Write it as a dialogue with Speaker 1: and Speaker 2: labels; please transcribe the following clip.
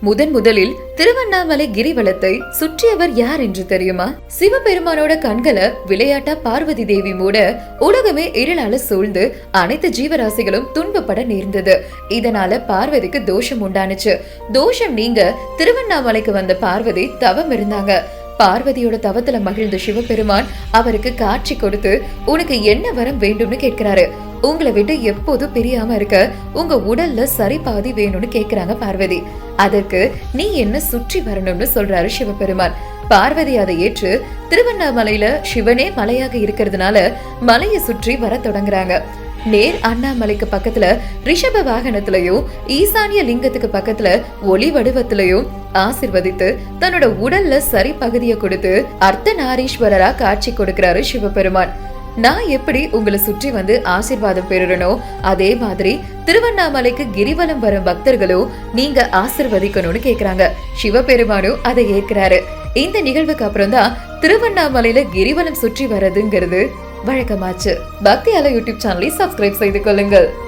Speaker 1: முதன் முதலில் திருவண்ணாமலை கிரிவலத்தை சுற்றியவர் யார் என்று தெரியுமா? சிவபெருமானோட கண்களை விளையாட்டா பார்வதி தேவி மூட உலகமே இருளால சூழ்ந்து அனைத்து ஜீவராசிகளும் துன்பப்பட நேர்ந்தது. இதனால பார்வதிக்கு தோஷம் உண்டானுச்சு. தோஷம் நீங்க திருவண்ணாமலைக்கு வந்த பார்வதி தவம் இருந்தாங்க. பார்வதியோட தவத்துல மகிழ்ந்த சிவபெருமான் அவருக்கு காட்சி கொடுத்து உனக்கு என்ன வரம் வேண்டும்னு கேட்கிறாரு. உங்களை விட்டு எப்போதும் பிரியாம இருக்க உங்க உடல்ல சரி பாதி வேணும்னு கேக்குறாங்க பார்வதி. அதற்கு நீ என்ன சுற்றி வரணும்னு சொல்றாரு சிவபெருமான். பார்வதி அதை ஏற்று திருவண்ணாமலையில சிவனே மலையாக இருக்கிறதுனால மலையை சுற்றி வர தொடங்குறாங்க. நேர் அண்ணாமலைக்கு பக்கத்துல ரிஷப வாகனத்திலையும் ஈசானிய லிங்கத்துக்கு பக்கத்துல ஒளி வடிவத்திலையும் ஆசிர்வதித்து தன்னோட உடல்ல சரி பகுதியை கொடுத்து அர்த்தநாரீஸ்வரரா காட்சி கொடுக்கிறாரு சிவபெருமான். நான் எப்படி உங்களை சுற்றி வந்து ஆசிர்வாதம் பெறுறனோ அதே மாதிரி திருவண்ணாமலைக்கு கிரிவலம் வரும் பக்தர்களும் நீங்க ஆசிர்வதிக்கணும்னு கேக்குறாங்க. சிவபெருமானும் அதை ஏற்கிறாரு. இந்த நிகழ்வுக்கு அப்புறம் தான் திருவண்ணாமலையில கிரிவலம் சுற்றி வர்றதுங்கிறது வழக்கமாச்சு. பக்தியால யூடியூப் சேனலை சப்ஸ்கிரைப் செய்து கொள்ளுங்கள்.